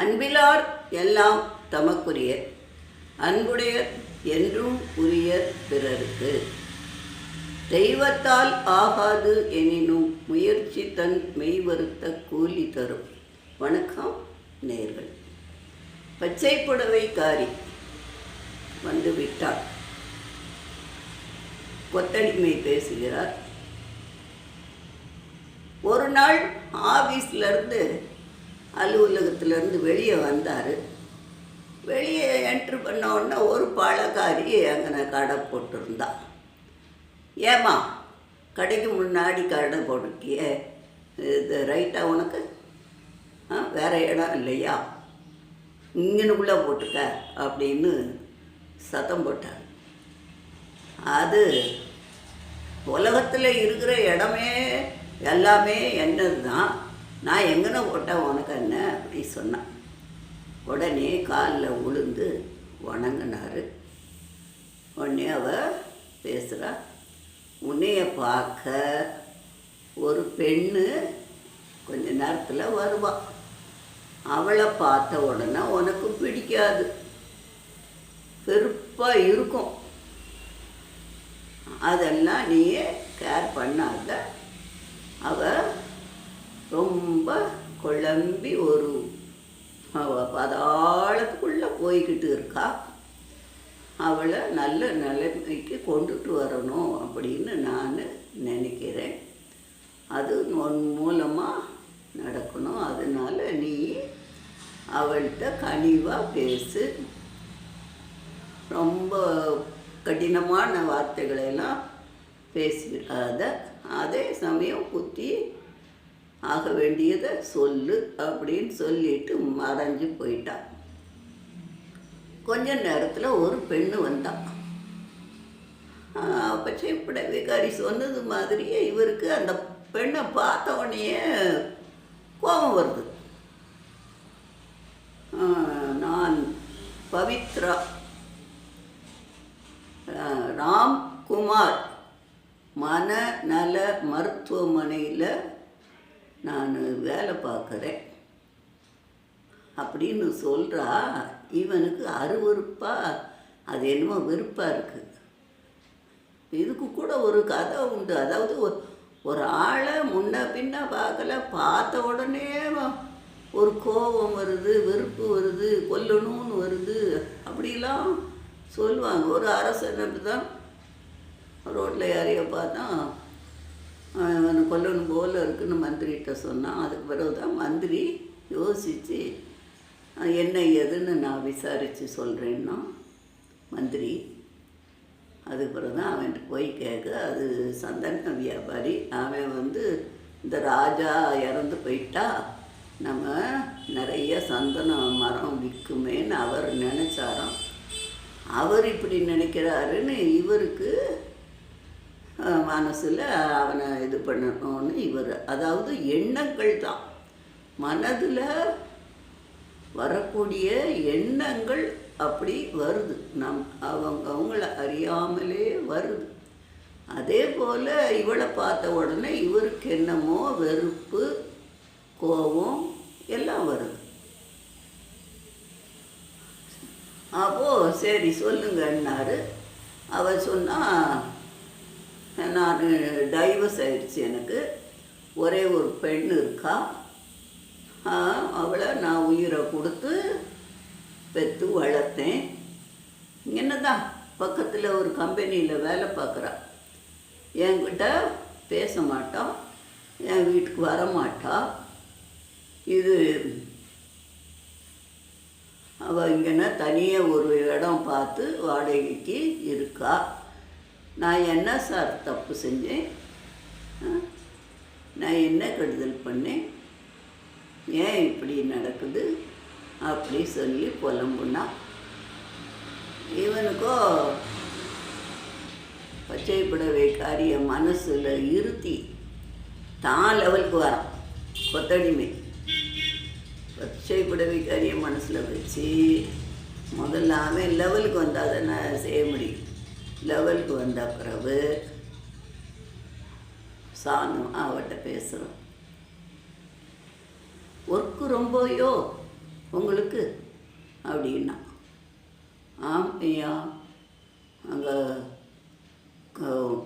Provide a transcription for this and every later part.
அன்பிலார் எல்லாம் தமக்குரிய அன்புடையர் என்றும் உரிய பிறருக்கு. தெய்வத்தால் ஆகாது எனினும் முயற்சி தன் மெய்வருத்த கூலி தரும். வணக்கம் நேர்கள். பச்சை புடவைக்காரி வந்து விட்டார் கொத்தடிமை பேசுகிறார். ஒரு நாள் ஆஃபீஸ்லேருந்து அலுவலகத்திலேருந்து வெளியே வந்தார். வெளியே என்ட்ரு பண்ண உடனே ஒரு பழக்காரி அங்கே கடை போட்டிருந்தா. ஏம்மா கடைக்கு முன்னாடி கடை போட்டிருக்கியே இது ரைட்டாக உனக்கு? ஆ வேறு இடம் இல்லையா? இங்கனுக்குள்ளே போட்டுக்க அப்படின்னு சத்தம் போட்டார். அது உலகத்தில் இருக்கிற இடமே எல்லாமே என்னது தான் நான் எங்கன போட்டால் உனக்கு என்ன? அப்படி சொன்னான் உடனே காலில் உளுந்து வணங்கினார். உடனே அவ பேசுகிறா உன்னைய பார்க்க ஒரு பெண்ணு கொஞ்ச நேரத்தில் வருவாள் அவளை பார்த்த உடனே உனக்கு பிடிக்காது. வெறுப்பாக இருக்கும். அதெல்லாம் நீ கேர் பண்ணாத. அவள் ரொம்ப குழம்பி ஒரு பதாளத்துக்குள்ளே போய்கிட்டு இருக்கா. அவளை நல்ல நிலைமைக்கு கொண்டுட்டு வரணும் அப்படின்னு நான் நினைக்கிறேன். அது உன் மூலமாக நடக்கணும். அதனால் நீ அவள்கிட்ட கனிவாக பேசு. ரொம்ப கடினமான வார்த்தைகளெல்லாம் பேசிடாத அதே சமயம் குத்தி ஆக வேண்டியதை சொல்லு அப்படின்னு சொல்லிட்டு மறைஞ்சு போயிட்டான் கொஞ்ச நேரத்தில் ஒரு பெண்ணு அப்பச்சே இப்படி விகாரி சொன்னது மாதிரியே இவருக்கு அந்த பெண்ணை பார்த்த உடனேயே கோபம் வருது. நான் பவித்ரா. ஆ, ராம்குமார் மனநல மருத்துவமனையில் நான் வேலை பார்க்குறேன். அப்படின்னு சொல்கிறா இவனுக்கு அருவறுப்பாக அது என்னமோ வெறுப்பாக இருக்குது இதுக்கு கூட ஒரு கதை உண்டு. அதாவது ஒரு- ஒரு ஆளை முன்ன பின்ன பார்க்கல. பார்த்த உடனே ஒரு கோபம் வருது வெறுப்பு வருது கொல்லணும்னு வருது. அப்படிலாம் சொல்லுவாங்க. ஒரு அரசன் அப்படி தான் ரோட்டில் யாரையோ பார்த்தா கொல்லணும் போல் இருக்குன்னு மந்திரிகிட்ட சொன்னான். அதுக்கு பிறகு தான் மந்திரி யோசித்து என்ன ஏதுன்னு நான் விசாரித்து சொல்கிறேன்னா மந்திரி அதுக்கு பிறகு தான் அவன்கிட்ட போய் கேட்க அது சந்தன வியாபாரி. அவன் வந்து இந்த ராஜா இறந்து போயிட்டா நம்ம நிறைய சந்தன மரம் விற்குமேன்னு அவர் நினச்சாராம். அவர் இப்படி நினைக்கிறாருன்னு இவருக்கு மனசில் அவனை இது பண்ணணும்னு இவர். அதாவது எண்ணங்கள் தான். மனதில் வரக்கூடிய எண்ணங்கள் அப்படி வருது. நம் அவங்க அவங்கள அறியாமலே வருது. அதே போல் இவளை பார்த்த உடனே இவருக்கு என்னமோ வெறுப்பு கோபம் எல்லாம் வருது. அப்போது சரி சொல்லுங்கன்னாரு. அவர் சொன்னால் நான் டைவர்ஸ் ஆயிடுச்சு எனக்கு. ஒரே ஒரு பெண் இருக்கா. அவளை நான் உயிரை கொடுத்து பெற்று வளர்த்தேன். என்னதான் பக்கத்தில் ஒரு கம்பெனியில் வேலை பார்க்குறா. என்கிட்ட பேச மாட்டான் என் வீட்டுக்கு வர மாட்டா. இது அவள் இங்கன தனியாக ஒரு இடம் பார்த்து வாடகைக்கு இருக்கா. நான் என்ன சார் தப்பு செஞ்சேன்? நான் என்ன கெடுதல் பண்ணேன்? ஏன் இப்படி நடக்குது? அப்படி சொல்லி புலம்புனா. இவனுக்கோ பச்சை புடவை காரிய மனசில் இருத்தி தான் லெவலுக்கு வரான். கொத்தடிமை. பச்சை புடவைக்காரிய மனசில் வச்சு முதல்ல அவன் லெவலுக்கு வந்தால் தானே செய்ய முடியும். லெவலுக்கு வந்த பிறகு சாந்தம் அவட்ட பேசுகிறோம் ஒர்க்கு ரொம்பயோ உங்களுக்கு? அப்படின்னா ஆம் ஐயா அங்கே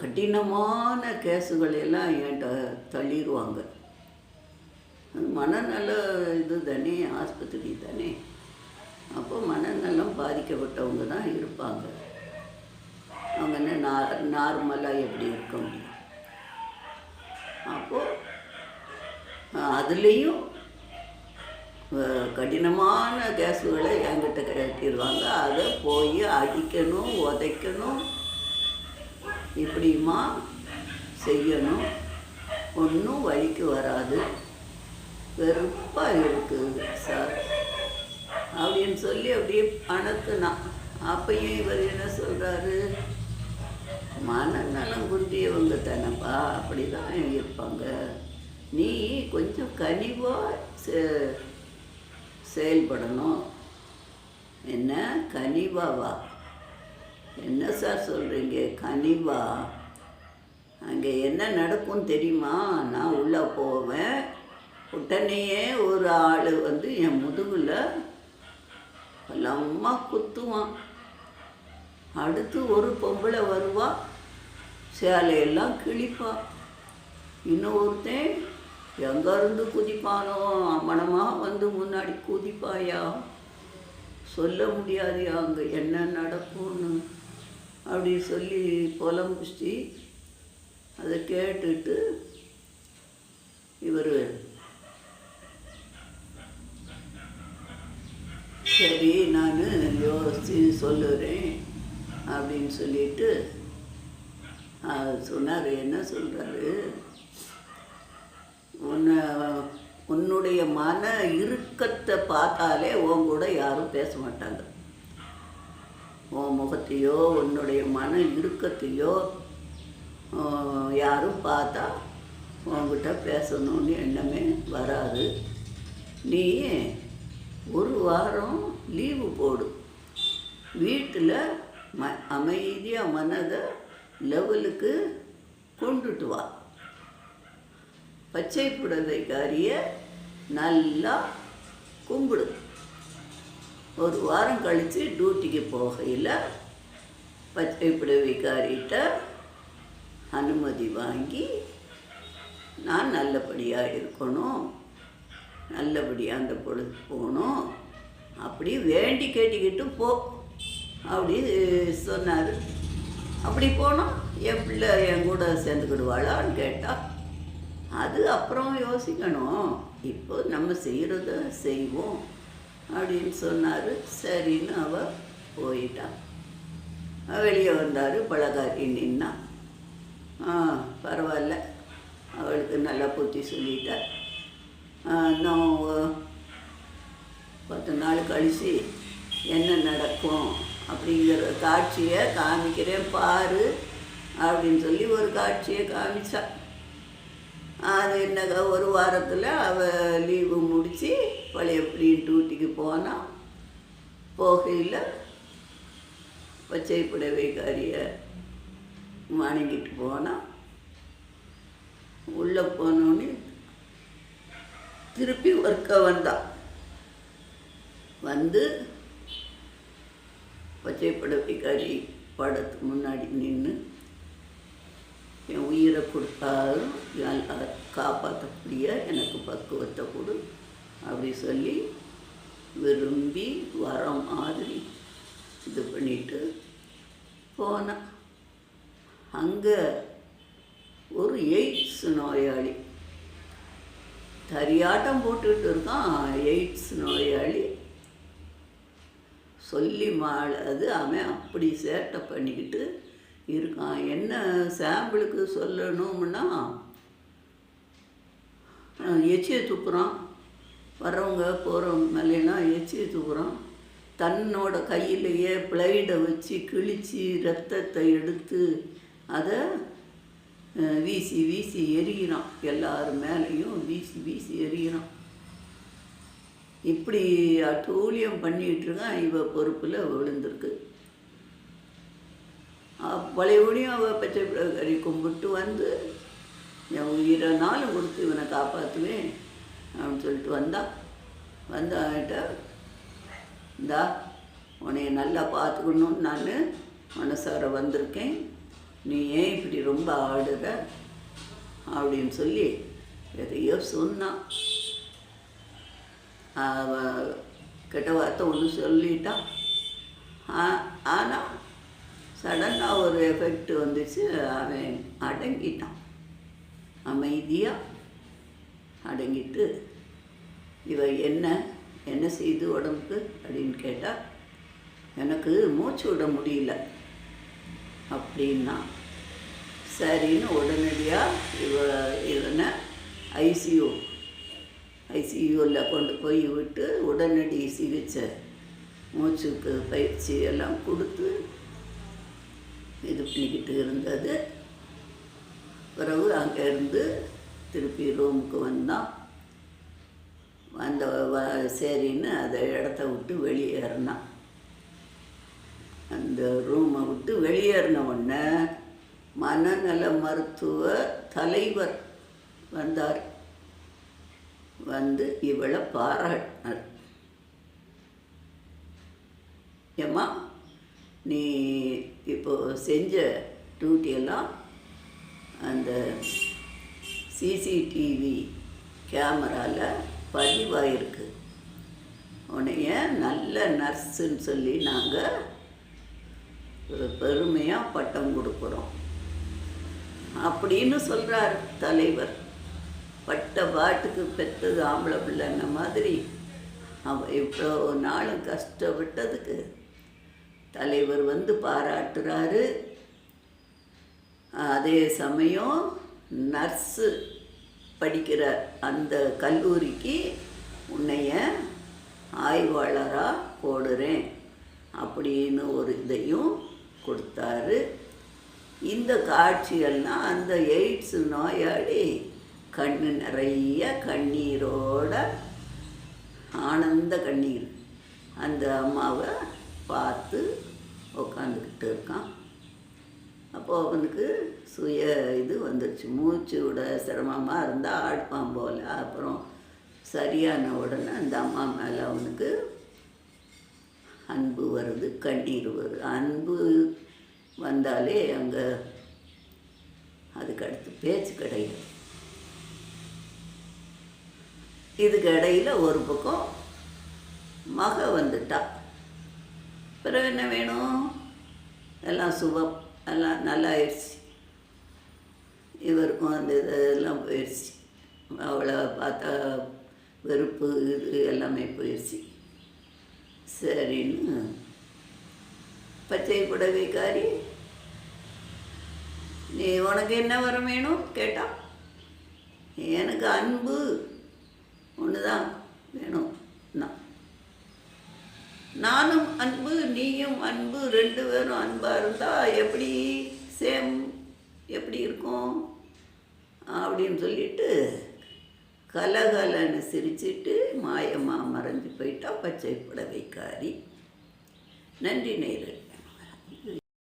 கடினமான கேஸுகள் எல்லாம் என்கிட்ட தள்ளிடுவாங்க மனநல இது தானே ஆஸ்பத்திரி தானே. அப்போ மனநலம் பாதிக்கப்பட்டவங்க தான் இருப்பாங்க. அவங்க என்ன நார் நார்மலாக எப்படி இருக்க முடியும்? அப்போது அதுலேயும் கடினமான கேஸுகளை என்கிட்ட கட்டிடுவாங்க. அதை போய் அடிக்கணும் உதைக்கணும் இப்படியுமா செய்யணும். ஒன்றும் வழிக்கு வராது. வெறுப்பாக இருக்குது சார் அப்படின்னு சொல்லி அப்படியே அணத்துனான் அப்பயும் இவர் என்ன சொல்கிறாரு மனநலம் குன்றியவங்க தானப்பா அப்படி தான் இருப்பாங்க. நீ கொஞ்சம் கனிவாக செ செயல்படணும். என்ன? கனிவாவா? என்ன சார் சொல்கிறீங்க கனிவா? அங்கே என்ன நடக்கும் தெரியுமா? நான் உள்ளே போவேன். உடனேயே ஒரு ஆள் வந்து என் முதுகில் பலமா குத்துவான். அடுத்து ஒரு பொம்பளை வருவாள் சேலையெல்லாம் கிழிப்பா. இன்னும் ஒருத்தன் எங்கேருந்து குதிப்பானோ அம்மனமாக வந்து முன்னாடி குதிப்பாயா? சொல்ல முடியாதுயா அங்கே என்ன நடக்கும்னு. அப்படி சொல்லி புலம்பிச்சு அதை கேட்டுட்டு இவர் சரி நான் யோசித்து சொல்லுறேன் அப்படின்னு சொல்லிட்டு சொன்னார் என்ன சொல்கிறாரு உன்னை உன்னுடைய மன இறுக்கத்தை பார்த்தாலே உன் கூட யாரும் பேச மாட்டாங்க. உன் முகத்தையோ உன்னுடைய மன இறுக்கத்தையோ யாரும் பார்த்தா உன்கிட்ட பேசணும்னு எண்ணமே வராது. நீ ஒரு வாரம் லீவு போடு. வீட்டில் ம அமைதியாக மனதை லெவலுக்கு கொண்டுட்டு வா. பச்சை புடவைக்காரிய நல்லா கும்பிடு. ஒரு வாரம் கழித்து டியூட்டிக்கு போகையில் பச்சை புடவைக்காரிட்ட அனுமதி வாங்கி நான் நல்லபடியாக இருக்கணும் நல்லபடியாக அந்த பொழுது போகணும் அப்படி வேண்டி கேட்டுக்கிட்டு போ அப்படி சொன்னார். அப்படி போனோம் என் பிள்ளை என் கூட சேர்ந்துக்கிடுவாளான்னு கேட்டால் அது அப்புறம் யோசிக்கணும். இப்போ நம்ம செய்கிறத செய்வோம் அப்படின்னு சொன்னார். சரின்னு அவள் போயிட்டான் வெளியே வந்தார் பழகாரி நின்னா. ஆ பரவாயில்ல. அவளுக்கு நல்லா புத்தி சொல்லிட்டார் நான் இன்னும் பத்து நாள் கழிச்சு என்ன நடக்கும்? அப்படிங்கிற காட்சியை காமிக்கிறேன் பாரு அப்படின்னு சொல்லி ஒரு காட்சியை காமிச்சா. அது என்ன ஒரு வாரத்தில் அவள் லீவு முடித்து பழையபடி டியூட்டிக்கு போனான் போகையில் பச்சை புடவைக்காரியை வணங்கிட்டு போனான் உள்ளே போனோடனே திருப்பி ஒர்க்க வந்தான் வந்து பச்சைப்பட புடவைக்காரி படத்துக்கு முன்னாடி நின்று என் உயிரை கொடுத்தாலும் அதை காப்பாற்றக்கூடிய எனக்கு பக்குவத்தை கொடு அப்படி சொல்லி விரும்பி வரம் மாதிரி இது பண்ணிட்டு போனேன் அங்கே ஒரு எய்ட்ஸ் நோயாளி. தரியாட்டம் போட்டுக்கிட்டு இருக்கான் எய்ட்ஸ் நோயாளி. சொல்லி மாளாது அவன் அப்படி சேட்டை பண்ணிக்கிட்டு இருக்கான். என்ன சாம்பிளுக்கு சொல்லணும்னா எச்சியை துப்புறான் வர்றவங்க போகிறவங்க மேலாம் எச்சியை துப்புறான் தன்னோட கையிலேயே பிளைடை வச்சு கிழிச்சு ரத்தத்தை எடுத்து அதை வீசி வீசி எரியிறான் எல்லார் மேலேயும் வீசி வீசி எரியிறான் இப்படி அட்டூழியம் பண்ணிகிட்ருக்கான் இவ பொறுப்பில் விழுந்திருக்கு. பழையபடியும் அவள் பச்சை கறி கும்பிட்டு வந்து என் உயிரனாலும் கொடுத்து இவனை காப்பாற்றுவேன் அப்படின்னு சொல்லிட்டு வந்தா. அவன்கிட்ட இந்தா உன்னைய நல்லா பார்த்துக்கணும்னு நான் மனசார வந்திருக்கேன். நீ ஏன் இப்படி ரொம்ப ஆடுற? அப்படின்னு சொல்லி எதையோ சொன்னான் கெட்ட வார்த்தை ஒன்று சொல்லிட்டான் ஆனால் சடனாக ஒரு எஃபெக்ட் வந்துச்சு. அவன் அடங்கிட்டான். அமைதியாக அடங்கிட்டு இவ என்ன என்ன செய்து உடம்புக்கு? அப்படின்னு கேட்டால் எனக்கு மூச்சு விட முடியல. அப்படின்னா சரின்னு உடனடியாக இவ இவனை ஐசியூ ஐசியூவில் கொண்டு போய் விட்டு உடனடி சிகிச்சை மூச்சுக்கு பயிற்சி எல்லாம் கொடுத்து இது பண்ணிக்கிட்டு இருந்தது. பிறகு அங்கேருந்து திருப்பி ரூமுக்கு வந்தோம் வந்த வ- சரின்னு அந்த இடத்த விட்டு வெளியேறினான். அந்த ரூமை விட்டு வெளியேறின உடனே மனநல மருத்துவ தலைவர் வந்தார். வந்து இவளை பாராட்டினார். ஏம்மா நீ இப்போ செஞ்ச டியூட்டியெல்லாம் அந்த சிசிடிவி கேமராவில் பதிவாயிருக்கு. உன்னைய நல்ல நர்ஸுன்னு சொல்லி நாங்கள் ஒரு பெருமையாக பட்டம் கொடுக்குறோம். அப்படின்னு சொல்கிறார் தலைவர். பட்ட பாட்டுக்கு பெற்றது ஆம்பளை பிள்ளைன்ன மாதிரி? அவன் இவ்வளோ நாளும் கஷ்டப்பட்டதுக்கு தலைவர் வந்து பாராட்டுறாரு. அதே சமயம் நர்ஸு படிக்கிற அந்த கல்லூரிக்கு உன்னைய ஆய்வாளராக போடுறேன் அப்படின்னு ஒரு இதையும் கொடுத்தாரு. இந்த காட்சியெல்லாம் அந்த எய்ட்ஸ் நோயாளி கண்ணு நிறைய கண்ணீரோட ஆனந்த கண்ணீர். அந்த அம்மாவை பார்த்து உக்காந்துக்கிட்டு இருக்கான். அப்போது அவனுக்கு சுய இது வந்துடுச்சு மூச்சு விட சிரமமாக இருந்தால் ஆடுப்பான் போல். அப்புறம் சரியான உடனே அந்த அம்மா மேலே அவனுக்கு அன்பு வருது கண்ணீர் வருது. அன்பு வந்தாலே அங்கே அதுக்கு அடுத்து பேச்சு கிடையாது. இதுக்கு இடையில் ஒரு பக்கம் மக வந்துட்டா. பிறகு என்ன வேணும்? எல்லாம் சுபம். எல்லாம் நல்லா ஆயிடுச்சு. இவருக்கும் அந்த இதெல்லாம் போயிடுச்சு. அவளை பார்த்தா வெறுப்பு இது எல்லாமே போயிடுச்சு. சரின்னு பச்சை புடவைக்காரி நீ உனக்கு என்ன வரம் வேணும்? கேட்டா எனக்கு அன்பு. ஒன்று தான் வேணும். நான் நானும் அன்பு நீயும் அன்பு ரெண்டு பேரும் அன்பாக இருந்தால் எப்படி சேம் எப்படி இருக்கும்? அப்படின்னு சொல்லிட்டு கலகலன்னு சிரிச்சிட்டு மாயமாக மறைஞ்சு போயிட்டா பச்சை புடவைக்காரி. நன்றி நேரில்